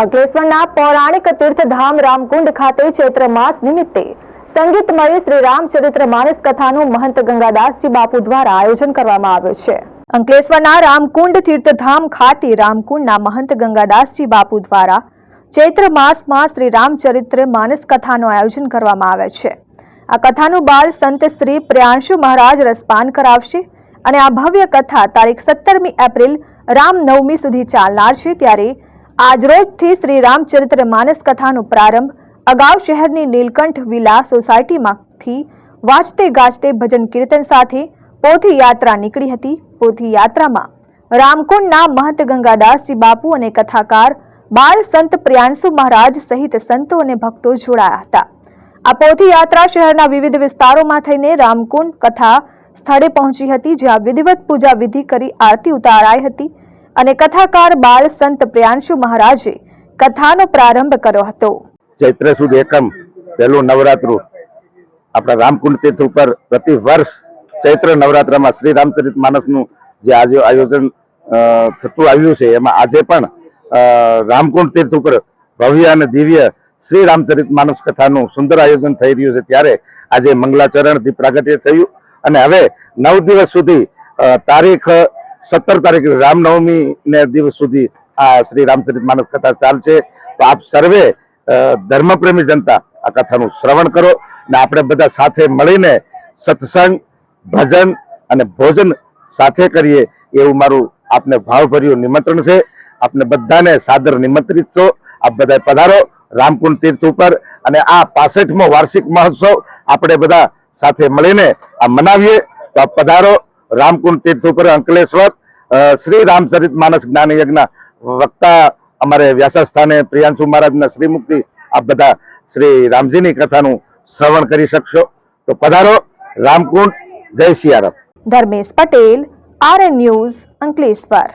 અંકલેશ્વરના પૌરાણિક તીર્થધામ રામકુંડ ખાતે ચૈત્ર માસ નિમિત્તે સંગીતમય શ્રી રામચરિત્ર માનસ કથાનું મહંત ગંગાદાસજી બાપુ દ્વારા આયોજન કરવામાં આવ્યું છે. અંકલેશ્વરના રામકુંડ તીર્થધામ ખાતે રામકુંડના મહંત ગંગાદાસજી બાપુ દ્વારા ચૈત્ર માસમાં શ્રી રામચરિત્ર માનસ કથાનું આયોજન કરવામાં આવે છે. આ કથાનું બાલ સંત શ્રી પ્રિયાંશુ મહારાજ રસપાન કરાવશે અને આ ભવ્ય કથા તારીખ સત્તરમી એપ્રિલ રામનવમી સુધી ચાલનાર છે. ત્યારે આજરોજથી શ્રી રામચરિત્ર માનસ કથાનો પ્રારંભ, અગાઉ શહેરની નીલકંઠ વિલા સોસાયટીમાંથી વાંચતે ગાજતે ભજન કીર્તન સાથે પોથી યાત્રા નીકળી હતી. પોથી યાત્રામાં રામકુંડના મહંત ગંગાદાસજી બાપુ અને કથાકાર બાલ સંત પ્રિયાંશુ મહારાજ સહિત સંતો અને ભક્તો જોડાયા હતા. આ પોથી યાત્રા શહેરના વિવિધ વિસ્તારોમાં થઈને રામકુંડ કથા સ્થળે પહોંચી હતી, જ્યાં વિધિવત પૂજા વિધિ કરી આરતી ઉતારાઈ હતી. અને કથાકાર બાલ સંત પ્રિયાંશુ મહારાજે કથાનો પ્રારંભ કર્યો હતો. ચૈત્ર સુદ એકમ, પહેલું નવરાત્રુ. આપણા રામકુંડ તીર્થ ઉપર પ્રતિ વર્ષ ચૈત્ર નવરાત્રમાં શ્રી રામચરિત માનસનું જે આજે આયોજન થતું આવ્યું છે, એમાં આજે પણ રામકુંડ તીર્થ ઉપર ભવ્ય અને દિવ્ય શ્રી રામચરિત માનસ કથાનું સુંદર આયોજન થઈ રહ્યું છે. ત્યારે આજે મંગલાચરણ દીપ પ્રાગટ્ય થયું અને હવે નવ દિવસ સુધી તારીખ સત્તર તારીખ રામનવમી ને દિવસ સુધી આ શ્રી રામચરિત માનસ કથા ચાલશે. તો આપ સર્વે ધર્મપ્રેમી જનતા આ કથાનું શ્રવણ કરો અને આપણે બધા સાથે મળીને સત્સંગ, ભજન અને ભોજન સાથે કરીએ એવું મારું આપને ભાવભર્યું નિમંત્રણ છે. આપને બધાને સાદર નિમંત્રિત છો. આપ બધા પધારો રામકુંડ તીર્થ ઉપર અને આ પાસઠમો વાર્ષિક મહોત્સવ આપણે બધા સાથે મળીને આ મનાવીએ. તો આપ પધારો. રામકુંડ તીર્થ ઉપર અંકલેશ્વર શ્રી રામચરિત માનસ જ્ઞાન યજ્ઞ વક્તા અમારે વ્યાસસ્થાને પ્રિયાંશુ મહારાજના શ્રીમુક્તિ આપ બધા શ્રી રામજીની કથાનું શ્રવણ કરી શકશો. તો પધારો, રામકુંડ, જય સિયારામ ધર્મેશ પટેલ આર ન્યૂઝ, અંકલેશ્વર.